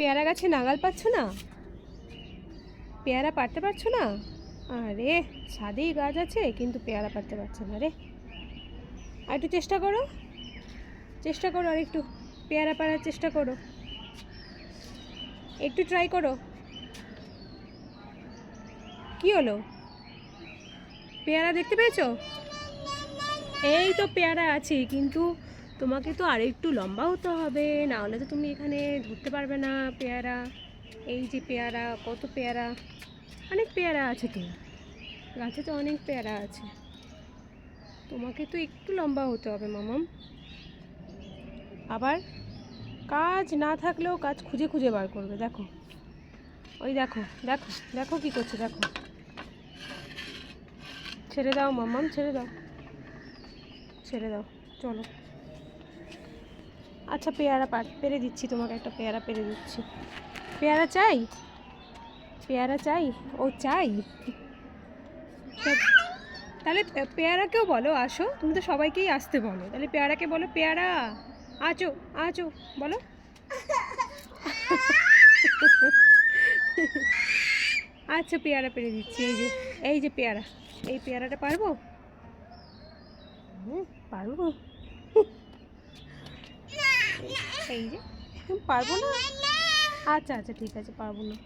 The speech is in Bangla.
পেয়ারা গাছে নাগাল পাচ্ছ না? পেয়ারা পারতে পারছ না? আরে ছাদেই গাছ আছে, কিন্তু পেয়ারা পারতে পারছে না রে। আর একটু চেষ্টা করো। চেষ্টা করো আর একটু পেয়ারা পাড়ার চেষ্টা করো। একটু ট্রাই করো। কি হলো? পেয়ারা দেখতে পেয়েছ? এই তো পেয়ারা আছে, কিন্তু তোমাকে তো আর একটু লম্বা হতে হবে, না হলে তো তুমি এখানে ধরতে পারবে না পেয়ারা। এই যে পেয়ারা, কত পেয়ারা? অনেক পেয়ারা আছে তো। গাছে তো অনেক পেয়ারা আছে। তোমাকে তো একটু লম্বা হতে হবে, মামাম। আবার কাজ না থাকলেও কাজ খুঁজে খুঁজে বার করবে, দেখো। ওই দেখো দেখো দেখো কি করছে, দেখো। ছেড়ে দাও, মামাম, ছেড়ে দাও। ছেড়ে দাও, চলো। আচ্ছা পেয়ারা পার দিচ্ছি তোমাকে একটা পেয়ারা পেরে দিচ্ছি। পেয়ারা চাই? পেয়ারা চাই? ও চাই? তাহলে পেয়ারাকেও বলো আসো। তুমি তো সবাইকেই আসতে বলো। তাহলে পেয়ারাকে বলো পেয়ারা আচো আচো বলো। আচ্ছা পেয়ারা পেরে দিচ্ছি। এই যে এই যে পেয়ারা। এই পেয়ারাটা পারব? হুম, পারব। এই যে পারব না? আচ্ছা আচ্ছা ঠিক আছে পারব না।